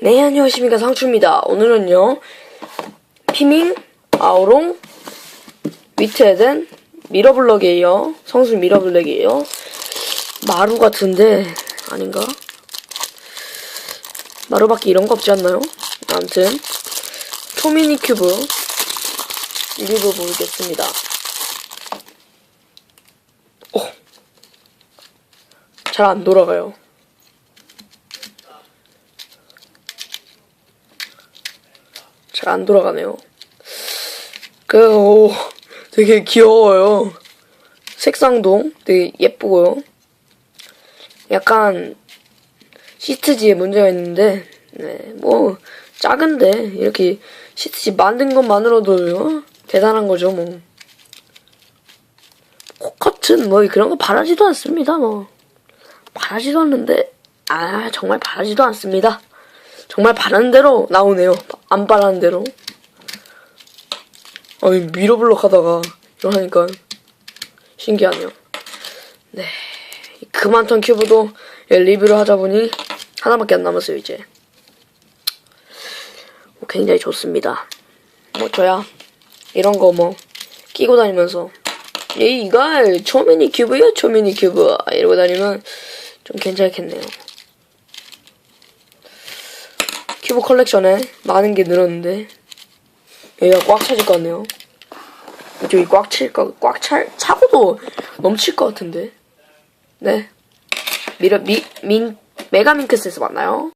네, 안녕하십니까. 상추입니다. 오늘은요, 피밍, 아우롱, 위트에덴, 미러블럭이에요. 성수 미러블럭이에요. 마루 같은데, 아닌가? 마루밖에 이런 거 없지 않나요? 아무튼, 초미니 큐브, 리뷰 보겠습니다. 오! 잘 안 돌아가요. 잘 안 돌아가네요. 그, 오, 되게 귀여워요. 색상도 되게 예쁘고요. 약간, 시트지에 문제가 있는데, 네, 뭐, 작은데, 이렇게 시트지 만든 것만으로도 대단한 거죠, 뭐. 코커튼, 뭐, 그런 거 바라지도 않습니다, 뭐. 바라지도 않는데, 아, 정말 바라지도 않습니다. 정말 바라는 대로 나오네요. 안 바라는 대로. 아니, 미러블럭 하다가 이거 하니까 신기하네요. 네. 그 많던 큐브도 리뷰를 하자 보니 하나밖에 안 남았어요, 이제. 뭐 굉장히 좋습니다. 뭐, 저야 이런 거 뭐 끼고 다니면서 예, 이걸 초미니 큐브요, 초미니 큐브 이러고 다니면 좀 괜찮겠네요. 큐브 컬렉션에 많은 게 늘었는데 여기가 꽉 차질 것 같네요. 이쪽이 꽉칠 거, 꽉 찰, 차고도 넘칠 것 같은데. 네. 미러, 미, 민, 메가민크스에서 만나요.